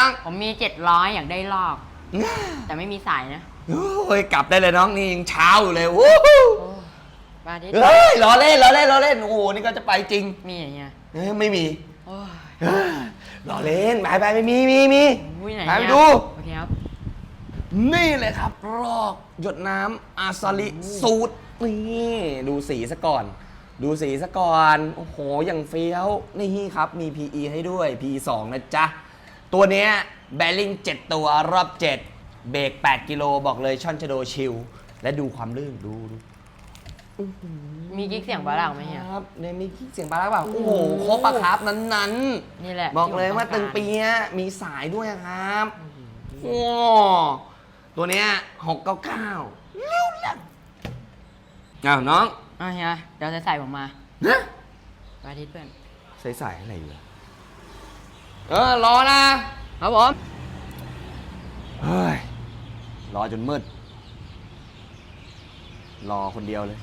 น้อง ผมมีเจ็ดร้อยอยากได้ลอก แต่ไม่มีสายนะโอ้ยกลับได้เลยน้องนี่ยังเช้าอยู่เลยวู้ฮู้โอ้มาดิเฮ้ยล้อเล่นล้อเล่นล้อเล่นโอ้โหนี่ก็จะไปจริงมีอย่างเงี้ยเอ้ยไม่มีโอ้ยเอ้ยล้อเล่นไปไปไม่มีมีมี อุ้ยไหนไปเนี่ยดู โอเคครับ นี่เลยครับรอกหยดน้ำอาซาลิสูตรนี่ดูสีซะก่อน ดูสีซะก่อน โอ้โหอย่างเฟี้ยว นี่ครับมี PE ให้ด้วย PE 2 นะจ๊ะ ตัวเนี้ยแบริ่ง7 ตัวรอบ 7 เบรก8 กิโลบอกเลยช่อนชะโดชิล และดูความลื่นดูดูมีกิ๊กเสียงบาลังไหมเฮียครับเนี่ยมีเสียงบาลักเปล่าโอ้โหครบปะครับนั้นๆนี่แหละบอกเลยว่าที่ผมตึงกรเปียะมีสายด้วยครับโอ้ตัวเนี้ยหกเก้าเก้าเร็วเร็วอ้าวน้องอะเฮียเดี๋ยวจะใส่ผมมา นะไปอาทิตย์เพื่อน ใส่สายอะไรอยู่อะ เออรอนะครับผมเฮ้ยรอจนมืด รอคนเดียวเลย